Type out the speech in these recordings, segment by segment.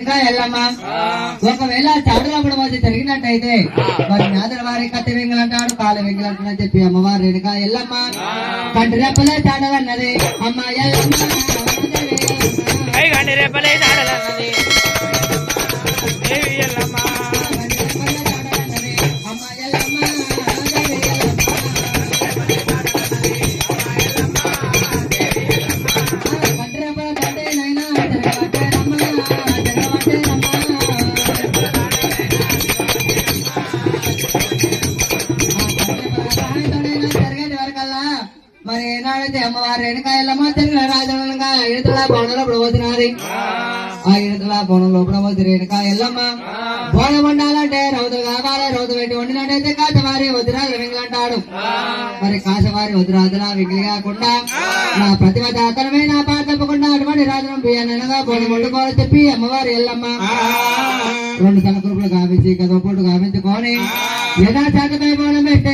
ఎల్లమ్మ? ఒకవేళ చాడులప్పుడు వచ్చి జరిగినట్టయితే మరి నాదల వారి కత్తి వెంగలంటాడు కాలు వెంగలంటాడని చెప్పి అమ్మవారు రేణుక ఎల్లమ్మ. కంటి రెప్పలే చాడలన్నది. అమ్మ ఎల్లమ్మ. ఏనాడైతే అమ్మవారు వెనకాయలమ్మ తిరిగిన రాజనగా ఇడతల బోనంలో పడబోతున్నది ఆ. ఇడతల బోనం లోపల పోతే రేణుక ఎల్లమ్మ బోనం వండాలంటే రౌతులు కావాలి రౌతు పెట్టి వండినట్టయితే కాసవారి వదిరాజు వెంగలంటాడు మరి కాసవారి వదిరాజుల వెంగిలి కాకుండా నా ప్రతిభ దాతనమే నా పాట తప్పకుండా అటువంటి రాజనం బియ్యనగా బోనం వండుకోవాలని చెప్పి అమ్మవారు ఎల్లమ్మ. రెండు తలకురుపులు గావించి గదో పొట్టు గావించుకొని యథా శాతపై బోనం పెట్టే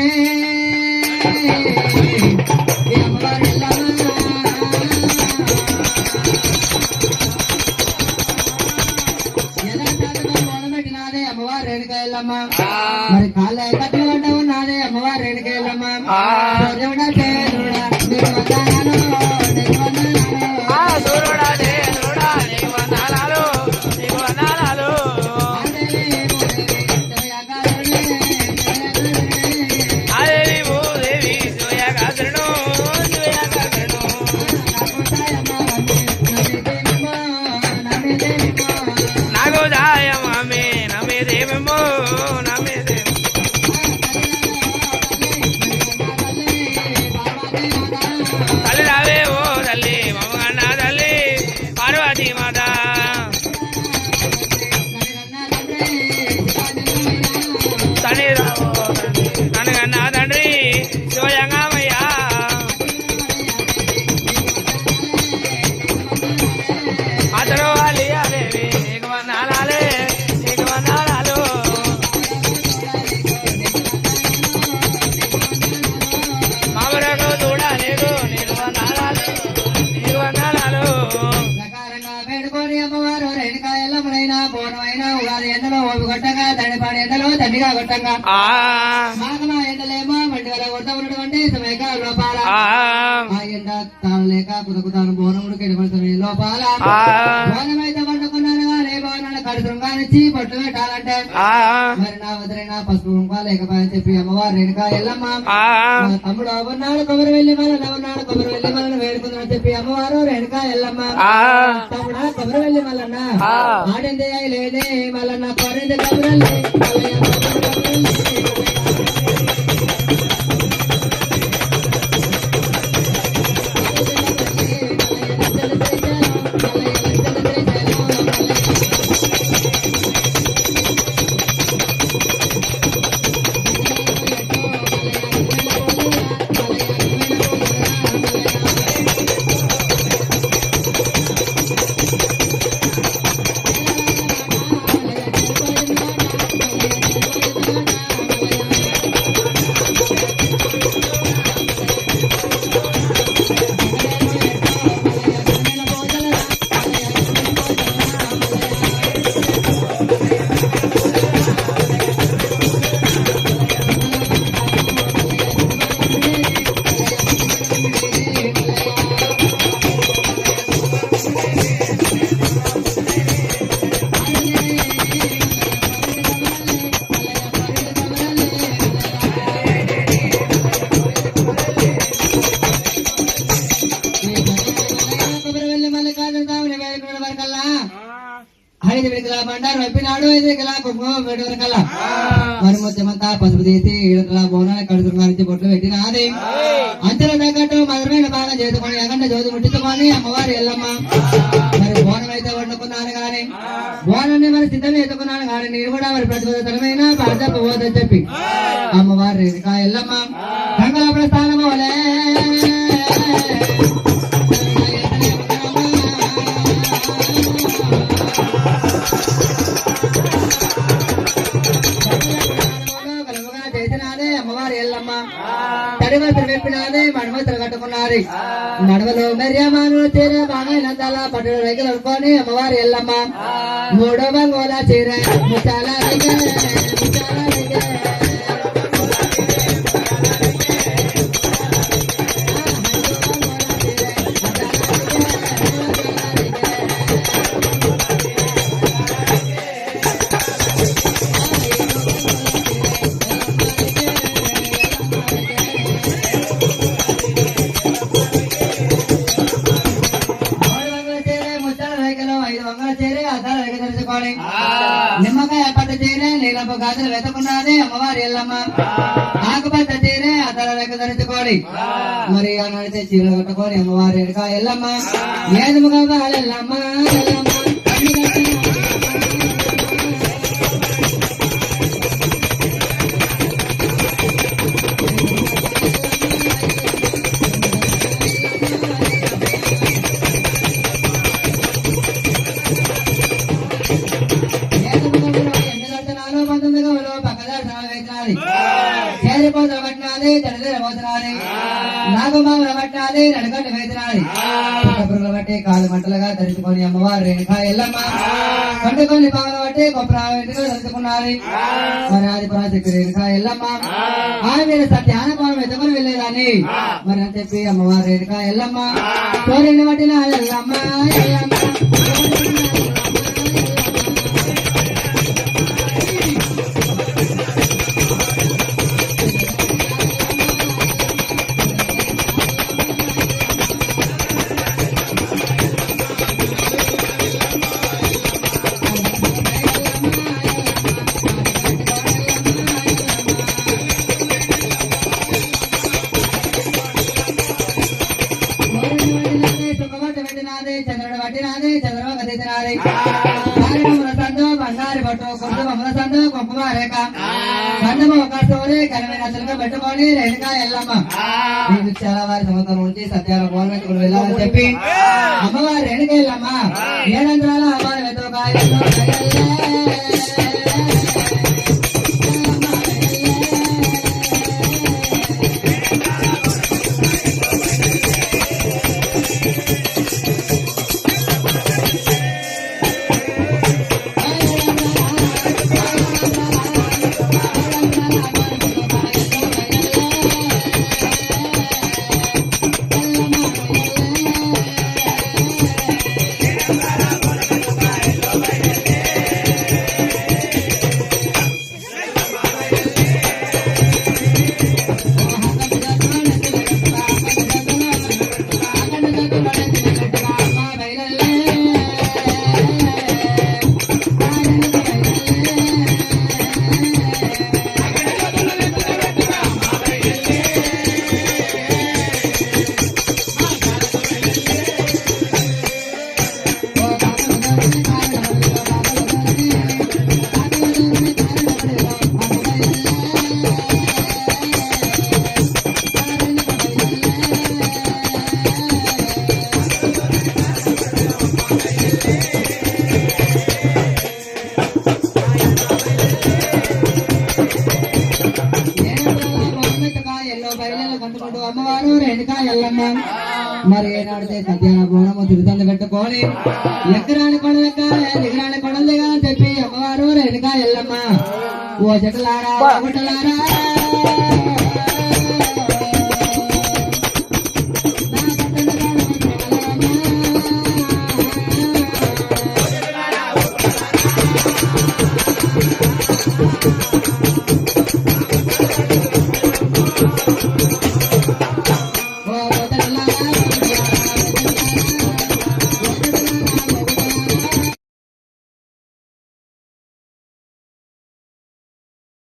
ఎండలేమో వల్ల సమయక లోపాల. ఆ. ఎండ తాళలేక కుదకుతాను బోనముడికి ఎటువంటి సమయం లోపాల. బోనమైతే బొట్లు పెట్టాలంటే ఆ మరి నా వదిలిన? పసుపు చెప్పి అమ్మవారు రేణుక ఎల్లమ్మ. తమ్ముడు ఉన్నాడు కొబ్బరి వెళ్ళి మళ్ళీ ఉన్నాడు కొబ్బరి వెళ్ళి మళ్ళీ వేడుకుందని చెప్పి అమ్మవారు రేణుక ఎల్లమ్మ. తమ్ముడా కొబ్బరి వెళ్ళి మల్లన్న. ఆ. ఆడింది లేదే మల్లన్న కొరింది కొబ్బరి ఐదు మరి మొత్తమంతా పసుపు తీసి ఏడుకల బోనాన్ని కడుతున్నారు బొట్లు పెట్టినది అంచెల తగ్గట్టు మధురమైన బాగా చేసుకొని ఎగంట జ్యోతి ముట్టించుకొని అమ్మవారు ఎల్లమ్మ. మరి బోనం అయితే వండుకున్నాను కానీ బోనాన్ని మరి సిద్ధం ఎత్తుకున్నాను కానీ నేను కూడా మరి పోవద్దని చెప్పి. అమ్మవారు ఎల్లమ్మ. అమ్మవారు ఎల్లమ్మ తడివస్త్రం వెప్పినాదే మడివస్త్రం కట్టుకున్నది మడవలు మెర్యమాను చీర బాగానందాల పట్టుడు రైతులు అనుకోని అమ్మవారు ఎల్లమ్మ మూడో బంగోల చీర ముచ్చాల రైగే, ముచ్చాల తెరుచుకోని నిమ్మకాయ పట్ట చీర నీలపు గాజులు వెతుకున్నది అమ్మవారి ఎల్లమ్మ. ఆకుపచ్చ చీర అద్దాల రైక ధరించుకోని మరి ఆనాడితే చీరలు కట్టుకొని అమ్మవారి వెనుక ఎల్లమ్మ. ఏదుముగా ఎల్లమ్మ ఎల్లమ్మ. చేరిపోతుల పట్టినది తల్లిదండ్రుల పోతున్నది నాగమాముల పట్టినది నడగండి వేసినది పురుగుల బట్టి కాలు మంటలుగా ధరించుకొని అమ్మవారు రేణుక ఎల్లమ్మ. పండుకొని పాముల బట్టి గొప్ప వెంటగా ధరించుకున్నది మరి ఆది పరాశక్తి రేణుక ఎల్లమ్మ. ఆమె మీద సత్యాన పాము ఎత్తుకొని వెళ్ళేదాన్ని. మరి అని చెప్పి అమ్మవారు రేణుక ఎల్లమ్మ. కోరిని పట్టిన ఎల్లమ్మ ఎల్లమ్మ. కారణముల సందు బంగారు పట్టు కుంకుమముల సందు కుంకుమ రేఖ సందము ఒక సోరి కనమైన అసలుగా పెట్టుకొని రేణుక ఎల్లమ్మ నీకు చాలా వారి సంవత్సరం నుంచి సత్యాల గవర్నమెంట్ వెళ్ళాలని చెప్పి అమ్మవారి రేణుక ఎల్లమ్మ ఏడంత్రాల మరి ఏనాడితే సత్యాన బోనము తిరుతండ పెట్టుకొని ఎక్కరాని కొడలక దిగరాని కొడలుగా అని చెప్పి అమ్మవారు రేణుకా ఎల్లమ్మ. ఓ జటలారా గుట్టలారా.